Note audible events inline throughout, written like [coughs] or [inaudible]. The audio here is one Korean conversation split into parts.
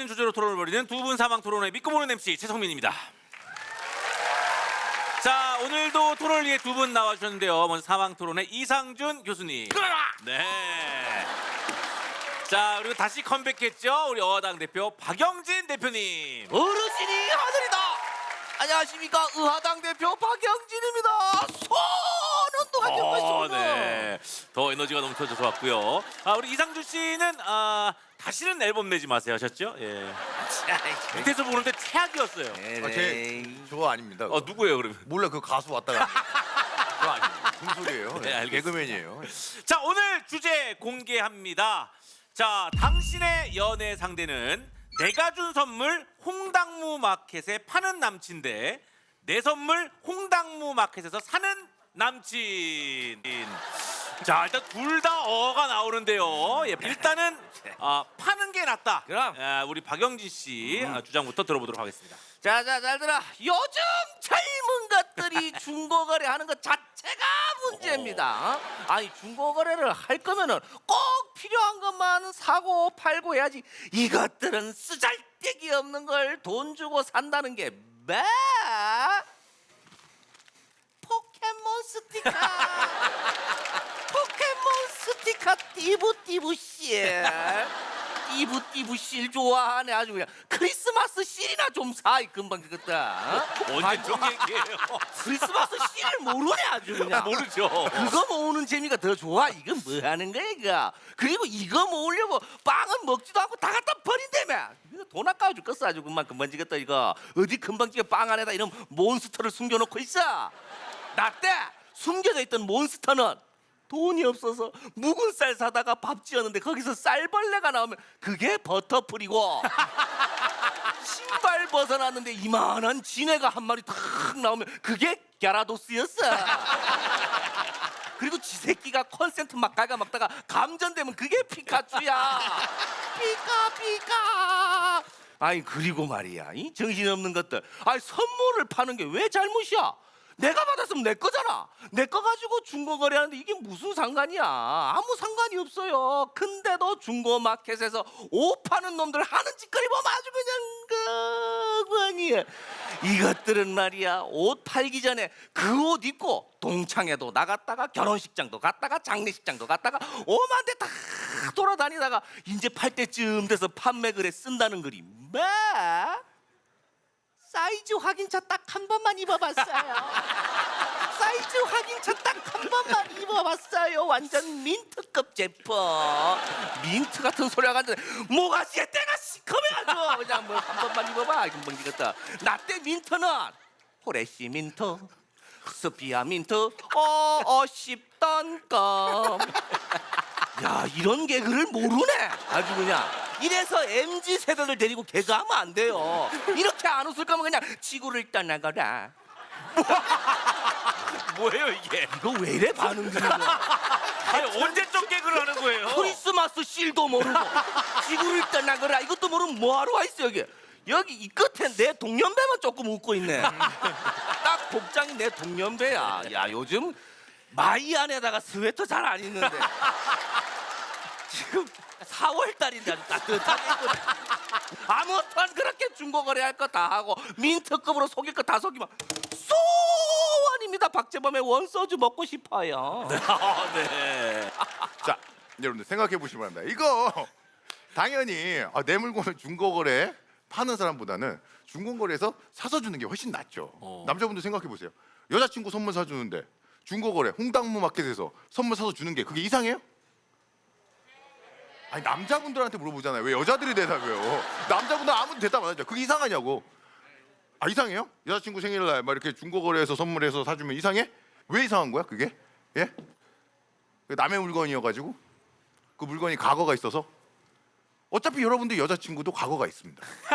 있는 주제로 토론을 벌이는 두 분 사망 토론회 믿고 보는 MC 최성민입니다. 자 오늘도 토론을 위해 두 분 나와주셨는데요. 먼저 사망 토론회 이상준 교수님. 네. 자 그리고 다시 컴백했죠 우리 어당 대표 박영진 대표님. 어르신이 하늘이다. 안녕하십니까 의하당 대표 박영진입니다. 누가 어, 있습니다. 네. 더 에너지가 넘쳐서 좋았고요. 아 우리 이상준 씨는 아 다시는 앨범 내지 마세요 하셨죠? 예. [laughs] 밑에서 보는데 최악이었어요. 네, 아, 제 저거 아닙니다. 어 누구예요 그러면? 몰라 그 가수 왔다 갔다. [laughs] 그거 아니에요. 무슨 소리예요? 네, 알겠습니다. 개그맨이에요. 자 오늘 주제 공개합니다. 자 당신의 연애 상대는 내가 준 선물 홍당무 마켓에 파는 남친 대내 선물 홍당무 마켓에서 사는 남친. 자 일단 둘 다 어가 나오는데요. 예, 일단은 [laughs] 아, 파는 게 낫다. 그럼. 아, 우리 박영진 씨 아, 주장부터 들어보도록 하겠습니다. 자자 잘 들어. 요즘 젊은 것들이 [laughs] 중고거래 하는 것 자체가 문제입니다. 어? 아니 중고거래를 할 거면은 꼭 필요한 것만 사고 팔고 해야지. 이것들은 쓰잘데기 없는 걸 돈 주고 산다는 게 매. 포켓몬 스티커. [laughs] 스티커 띠부띠부 씨. [laughs] 띠부띠부 실 좋아하네 아주 그냥 크리스마스 실이나 좀 사 이 금방 그것다 어? 언제적 얘기예요? 크리스마스 실을 모르네 아주 그냥 모르죠. 그거 모으는 재미가 더 좋아 이건 뭐 하는 거야 이거 그리고 이거 모으려고 빵은 먹지도 않고 다 갖다 버린다며 이거 돈 아까워 죽겠어 아주 금방 금방 지겠다 이거 어디 금방 지게 빵 안에다 이런 몬스터를 숨겨놓고 있어 나때 숨겨져 있던 몬스터는 돈이 없어서 묵은 쌀 사다가 밥 지었는데 거기서 쌀벌레가 나오면 그게 버터풀이고 [laughs] 신발 벗어났는데 이만한 지네가 한 마리 탁 나오면 그게 갸라도스였어. [laughs] 그리고 지 새끼가 콘센트 막 갈가 막다가 감전되면 그게 피카츄야. [laughs] 피카 피카. 아니 그리고 말이야 이 정신없는 것들. 아니 선물을 파는 게 왜 잘못이야? 내가 받았으면 내 거잖아. 내 거 가지고 중고 거래하는데 이게 무슨 상관이야? 아무 상관이 없어요. 근데도 중고 마켓에서 옷 파는 놈들 하는 짓거리 보면 아주 그냥 그거니. 이것들은 말이야 옷 팔기 전에 그 옷 입고 동창회도 나갔다가 결혼식장도 갔다가 장례식장도 갔다가 오만 데다 돌아다니다가 이제 팔 때쯤 돼서 판매글에 쓴다는 글이 뭐? 사이즈 확인차 딱 한 번만 입어봤어요. [laughs] 사이즈 확인차 딱 한 번만 입어봤어요. 완전 민트급 제품. 민트 같은 소리 하는데 모가지에 때가 시커매가지고 그냥 뭐 한 번만 입어봐. 금방 지겠다. 나때 민트는 호레시 민트, 스피아 민트, 어 어 씹던 껌. 야 이런 개그를 모르네 아주 그냥 이래서 MZ 세대들 데리고 개그하면 안 돼요. 이렇게 안 웃을 거면 그냥 지구를 떠나거라. [laughs] 뭐예요 이게? 이거 왜 이래 반응들이 아니 언제적 개그를 하는 거예요? 크리스마스 실도 모르고 지구를 떠나거라. 이것도 모르면 뭐하러 와 있어 여기? 여기 이 끝에 내 동년배만 조금 웃고 있네. [laughs] 딱 복장이 내 동년배야. 야 요즘 마이 안에다가 스웨터 잘 안 입는데. [laughs] 지금 4월 달인데 아주 따뜻하게 아무튼 그렇게 중고거래 할 거 다 하고 민트급으로 속일 거 다 속이면 소원입니다 박재범의 원소주 먹고 싶어요 아, 네. [laughs] 자, 여러분들 생각해 보시기 바랍니다. 이거 당연히 아, 내 물건을 중고거래 파는 사람보다는 중고거래에서 사서 주는 게 훨씬 낫죠. 어. 남자분들 생각해 보세요. 여자친구 선물 사주는데 중고거래 홍당무 마켓에서 선물 사서 주는 게 그게 이상해요? 아니 남자분들한테 물어보잖아요. 왜 여자들이 대답해요? 남자분들 아무도 대답 안 하죠. 그게 이상하냐고. 아 이상해요? 여자친구 생일날 막 이렇게 중고거래에서 선물해서 사주면 이상해? 왜 이상한 거야 그게? 예? 그 남의 물건이어가지고 그 물건이 과거가 있어서 어차피 여러분들 여자친구도 과거가 있습니다. [laughs]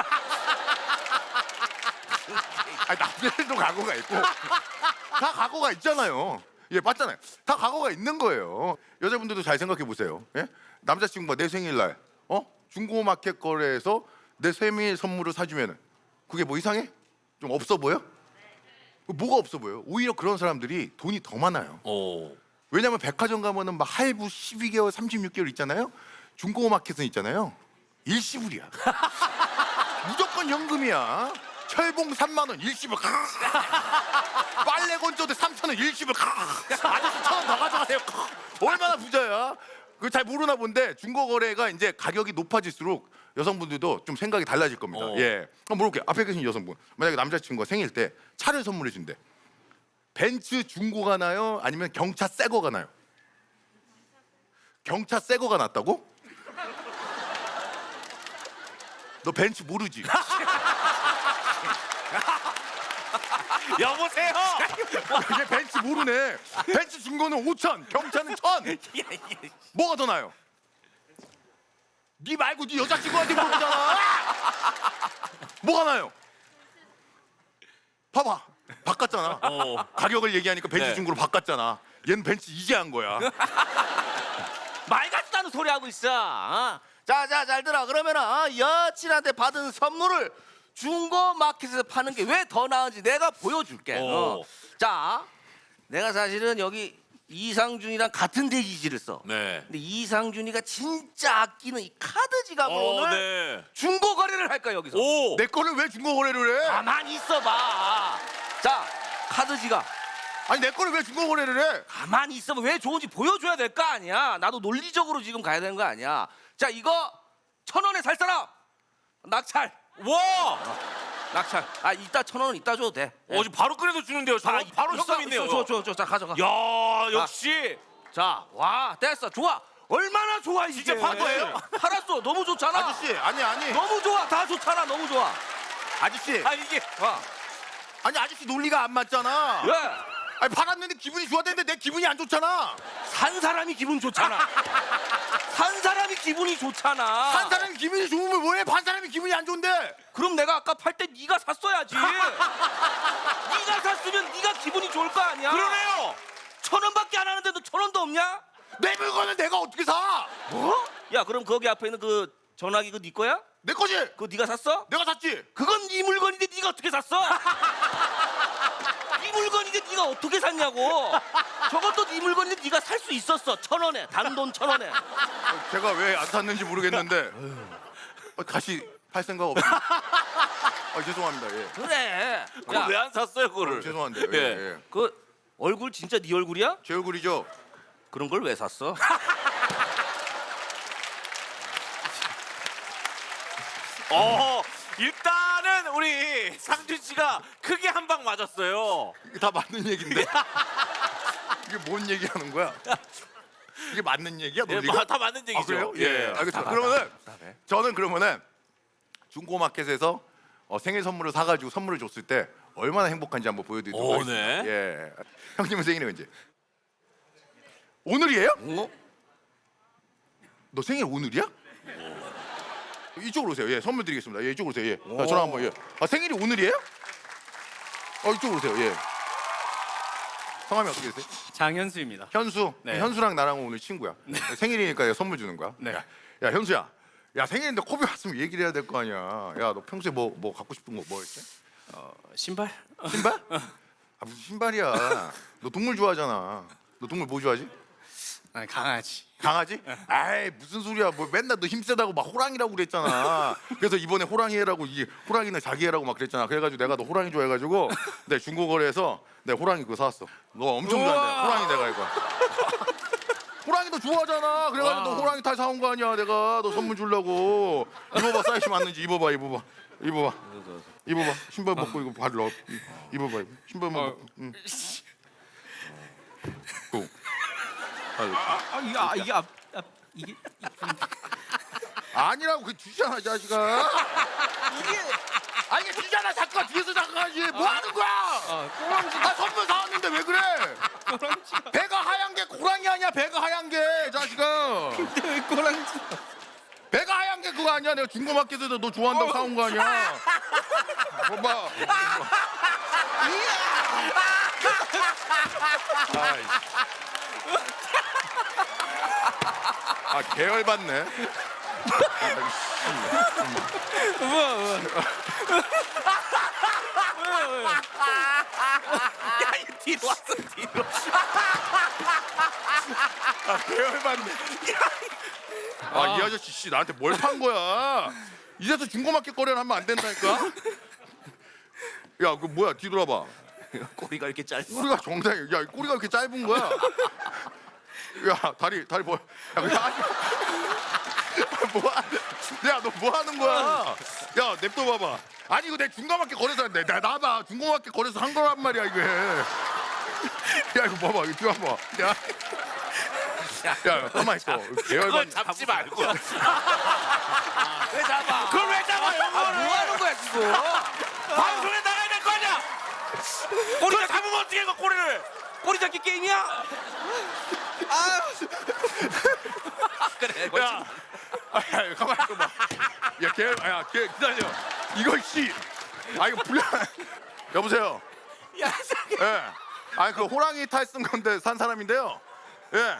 아니 남자들도 과거가 있고 다 과거가 있잖아요. 예 맞잖아요. 다 과거가 있는 거예요. 여자분들도 잘 생각해 보세요. 예? 남자친구가 내 생일날 어 중고마켓 거래에서 내 생일 선물을 사주면은 그게 뭐 이상해? 좀 없어 보여? 뭐가 없어 보여? 오히려 그런 사람들이 돈이 더 많아요. 오. 왜냐면 백화점 가면은 막 할부 12개월, 36개월 있잖아요. 중고 마켓은 있잖아요. 일시불이야. [laughs] 원 현금이야. 철봉 3만 원 일시불. [laughs] 빨래 건조대 3천 원 일시불. 아저씨 천원 더 가져가세요. 얼마나 부자야? 그 잘 모르나 본데 중고 거래가 이제 가격이 높아질수록 여성분들도 좀 생각이 달라질 겁니다. 어. 예. 그럼 물어볼게요. 앞에 계신 여성분. 만약에 남자친구가 생일 때 차를 선물해 준대. 벤츠 중고가 나요? 아니면 경차 새 거가 나요? 경차 새 거가 낫다고? 너 벤츠 모르지? [laughs] [laughs] 여보세요. 얘 벤츠 모르네. 벤츠 중고는 5천, 경차는 천. [laughs] 뭐가 더 나요? 네 말고 네 여자친구한테 물어보잖아. 뭐가 나요? 봐봐, 바꿨잖아. 어. 가격을 얘기하니까 벤츠 네. 중고로 바꿨잖아. 얘는 벤츠 이제 한 거야. [laughs] 말 같지도 않은 소리 하고 있어. 어? 자, 자, 잘 들어. 그러면은 어, 여친한테 받은 선물을 중고 마켓에서 파는 게 왜 더 나은지 내가 보여줄게. 어. 오. 자, 내가 사실은 여기 이상준이랑 같은 대기지를 써. 네. 근데 이상준이가 진짜 아끼는 이 카드 지갑을 어, 오늘 네. 중고 거래를 할 거야 여기서. 오. 내 거를 왜 중고 거래를 해? 가만히 있어봐. 자, 카드 지갑. 아니 내 거를 왜 중고 거래를 해? 가만히 있으면 왜 좋은지 보여줘야 될 거 아니야. 나도 논리적으로 지금 가야 되는 거 아니야. 자, 이거 천 원에 살 사람. 낙찰. 와. 낙찰. 아, 이따 천 원은 이따 줘도 돼. 어, 지금 바로 끓여서 주는데요. 저 아, 바로 시점 있네요. 줘, 줘, 줘, 자, 가져가. 야, 역시. 자, 와, 됐어. 좋아. 얼마나 좋아 이게. 진짜 판 거예요? 팔았어. 너무 좋잖아. 아저씨, 아니 아니, 너무 좋아. 다 좋잖아. 너무 좋아. 아저씨, 아 이게 와. 아니 아저씨 논리가 안 맞잖아. 왜? 아니 팔았는데 기분이 좋았는데 내 기분이 안 좋잖아. 산 사람이 기분 좋잖아. 산 사람이 기분이 좋잖아. 한 사람이 기분이 좋으면 뭐해? 반 사람이 기분이 안 좋은데. 그럼 내가 아까 팔 때 네가 샀어야지. [laughs] 네가 샀으면 네가 기분이 좋을 거 아니야. 그러네요. 천 원밖에 안 하는데도 천 원도 없냐? 내 물건을 내가 어떻게 사? 뭐? 야 그럼 거기 앞에 있는 그 전화기 그네 거야? 내 거지. 그거 네가 샀어? 내가 샀지. 그건 네 물건인데 네가 어떻게 샀어? [laughs] 네 어떻게 샀냐고. 저것도 네 물건인데 네가 살 수 있었어. 천 원에 단돈 천 원에. 제가 왜안 샀는지 모르겠는데 어, 다시 팔 생각 없어요. 아, 죄송합니다. 예. 그래. 그럼 왜안 샀어요, 그거를? 죄송한데요. 예, 예. 예. 그 얼굴 진짜 네 얼굴이야? 제 얼굴이죠. 그런 걸 왜 샀어? [laughs] 어, 일단은 우리 상준 씨가 크게 한 방 맞았어요. 이게 다 맞는 얘긴데. [laughs] 이게 뭔 얘기하는 거야? 이게 맞는 얘기야? 예, 논리가? 마- 다 맞는 얘기죠. 아, 그래요? 예. 알겠습니다. 그러면은 답답해. 저는 그러면은 중고 마켓에서 어, 생일 선물을 사가지고 선물을 줬을 때 얼마나 행복한지 한번 보여드리도록 오, 하겠습니다. 네. 예. 형님은 생일이 언제? 오늘이에요? 어? 너 생일 오늘이야? 이쪽으로 오세요. 예, 선물 드리겠습니다. 예, 이쪽으로 오세요. 예. 자, 전화 한번 예. 아, 생일이 오늘이에요? 어, 이쪽으로 오세요. 예. 성함이 어떻게 되세요? 장현수입니다. 현수. 네. 현수랑 나랑 오늘 친구야. 생일이니까 선물 주는 거야. 네. 야, 야, 현수야. 야, 생일인데 코비 왔으면 얘기를 해야 될 거 아니야. 야, 너 평소에 뭐 뭐 갖고 싶은 거 뭐였지? 어, 신발? 신발? [laughs] 아, 무슨 신발이야. 너 동물 좋아하잖아. 너 동물 뭐 좋아하지? 아니 강아지. 강아지? 아이 무슨 소리야. 뭐 맨날 너 힘세다고 막 호랑이라고 그랬잖아. 그래서 이번에 호랑이 해라고 이 호랑이는 자기 해라고 막 그랬잖아. 그래가지고 내가 너 호랑이 좋아해가지고 내 중고거래에서 내 호랑이 그거 사왔어. 너 엄청 좋아한다. 호랑이 내가 이거. 호랑이 너 좋아하잖아. 그래가지고 너 호랑이 탈 사온 거 아니야 내가. 너 선물 주려고. 입어봐 사이즈 맞는지. 입어봐 입어봐. 입어봐. 입어봐. 신발 벗고 이거 발 넣어. 입어봐 입어. 신발 벗고. 응. 고. 아 이게 아, 이게 앞, 앞 이게 아니라고 그 주잖아 이 자식아 이게 아 이게 주잖아 자꾸가 뒤에서 잠깐하지 뭐 하는 거야 아 꼬랑지 아 선물 사왔는데 왜 그래 꼬랑지가 배가 하얀 게 고랑이 아니야 배가 하얀 게 자식아 왜 꼬랑지? 배가 하얀 게 그거 아니야 내가 중고마켓에서 너 좋아한다고 사온 거 아니야 봐봐 아이씨. 아 계열받네 우와 우와. 야, 이 뒤로 왔어 뒤로. 아, 계열받네. 아, 이 아저씨 씨 나한테 뭘 판 거야? 이제서 중고마켓 거래를 하면 안 된다니까. 야, 그 뭐야? 뒤돌아봐. 꼬리가 이렇게 짧아. 꼬리가 정상이. 야, 꼬리가 이렇게 짧은 거야. 야, 다리 다리 뭐? 야, 그냥. 뭐? 하- 야, 너 뭐 하는 거야? 야, 냅둬 봐봐. 아니 이거 내 중고마켓 거래소 한데 나 나 봐 중고마켓 거래소 한 거란 말이야 이게. 야 이거 봐봐 이거 봐봐. 야. 야, 가만 있어. 그걸 계열관 잡지 말고. 왜 잡아? 그걸 왜 잡아? 아, 뭐 하는 거야 지금? 방송에 나가야 될거 아니야? 꼬리 잡으면 어떻게 해, 그 꼬리를? 꼬리 잡기 게임이야? 아, 그래. 야, 아, 야, 가만 있어 봐. 야, 걔, 야, 걔 기다려. 이거 씨, 아 이거 불량. 여보세요. 야, 예. 아니 그 호랑이 탈쓴 건데 산 사람인데요. 예.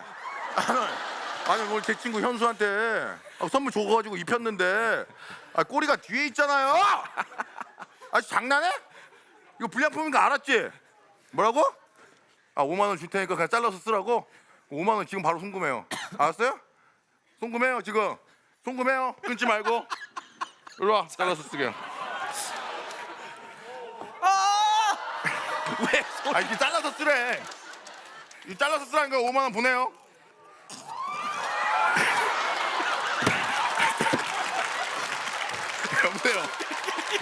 아니 뭐제 친구 현수한테 아, 선물 줘가지고 입혔는데 아 꼬리가 뒤에 있잖아요. 아 장난해? 이거 불량품인 거 알았지? 뭐라고? 아 5만 원 줄 테니까 그냥 잘라서 쓰라고. 5만 원 지금 바로 송금해요. [coughs] 알았어요? 송금해요 지금. 송금해요. 끊지 말고. 일로 와 잘라서 쓰게. [laughs] 왜아 이게 잘라서 쓰래. 이 잘라서 쓰라는 거 5만 원 보내요.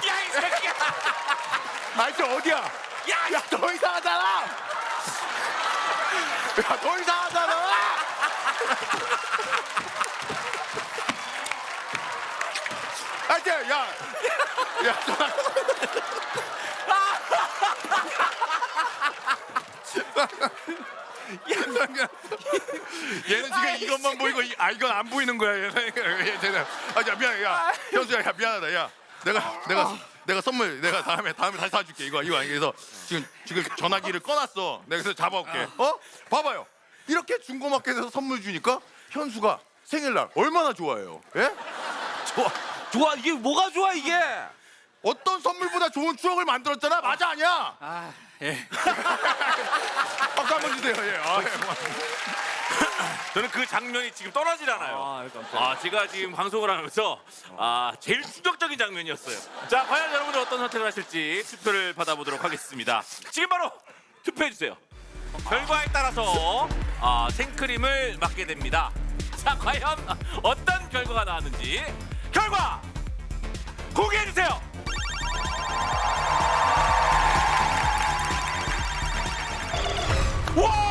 야, 이 새끼야! 아이씨 어디야? 야, 야, 더 이상하잖아. 야, 더 이상하잖아. 아이씨, 야, 야, 얘는 지금 이것만 보이고 이- 아 이건 안 보이는 거야 얘가 얘 쟤는 아 야 미안 야 현수야 야 미안하다 야 내가 내가 내가 선물 내가 다음에 다음에 다시 사줄게. 이거 이거 아니 그래서 지금 지금 전화기를 꺼놨어. 내가 그래서 잡아올게. 어? 봐봐요. 이렇게 중고마켓에서 선물 주니까 현수가 생일날 얼마나 좋아해요. 예? 좋아? 좋아. 이게 뭐가 좋아 이게? 어떤 선물보다 좋은 추억을 만들었잖아. 맞아 아니야? 아, 예. [laughs] 박수 한번 주세요 예 아, 예. 저는 그 장면이 지금 떠나질 않아요. 아, 깜짝이야. 아, 제가 지금 방송을 하면서 아, 제일 충격적인 장면이었어요. 자, 과연 여러분들 어떤 선택을 하실지 투표를 받아보도록 하겠습니다. 지금 바로 투표해 주세요. 결과에 따라서 아, 생크림을 맞게 됩니다. 자, 과연 어떤 결과가 나왔는지 결과 공개해 주세요. Whoa!